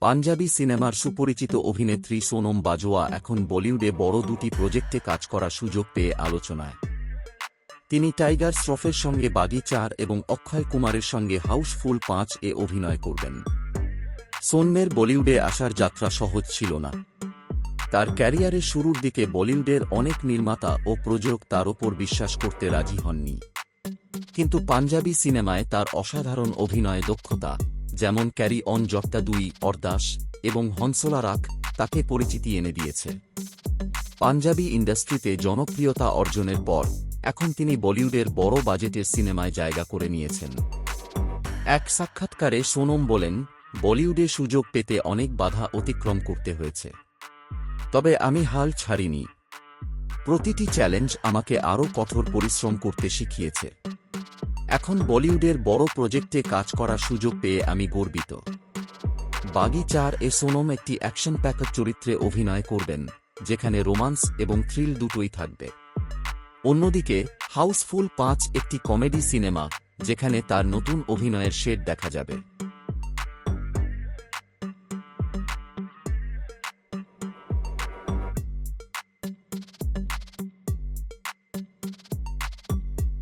পাঞ্জাবি সিনেমার সুপরিচিত অভিনেত্রী সোনম বাজোয়া এখন বলিউডে বড় দুটি প্রজেক্টে কাজ করার সুযোগ পেয়ে আলোচনায়। তিনি টাইগার শ্রফের সঙ্গে বাগি চার এবং অক্ষয় কুমারের সঙ্গে হাউসফুল পাঁচ এ অভিনয় করবেন। সোনমের বলিউডে আসার যাত্রা সহজ ছিল না। তার ক্যারিয়ারের শুরুর দিকে বলিউডের অনেক নির্মাতা ও প্রযোজক তার ওপর বিশ্বাস করতে রাজি হননি। কিন্তু পাঞ্জাবি সিনেমায় তার অসাধারণ অভিনয় দক্ষতা যেমন ক্যারি অন জট্টা দুই, অর্দাস এবং হনসলা রাখ তাকে পরিচিতি এনে দিয়েছে। পাঞ্জাবি ইন্ডাস্ট্রিতে জনপ্রিয়তা অর্জনের পর এখন তিনি বলিউডের বড় বাজেটের সিনেমায় জায়গা করে নিয়েছেন। এক সাক্ষাৎকারে সোনম বলেন, বলিউডে সুযোগ পেতে অনেক বাধা অতিক্রম করতে হয়েছে। তবে আমি হাল ছাড়িনি। প্রতিটি চ্যালেঞ্জ আমাকে আরও কঠোর পরিশ্রম করতে শিখিয়েছে। এখন বলিউডের বড় প্রজেক্টে কাজ করার সুযোগ পেয়ে আমি গর্বিত। বাগি চার এ সোনম একটি অ্যাকশন প্যাকেট চরিত্রে অভিনয় করবেন, যেখানে রোমান্স এবং থ্রিল দুটোই থাকবে। অন্যদিকে, হাউসফুল পাঁচ একটি কমেডি সিনেমা, যেখানে তার নতুন অভিনয়ের শেড দেখা যাবে।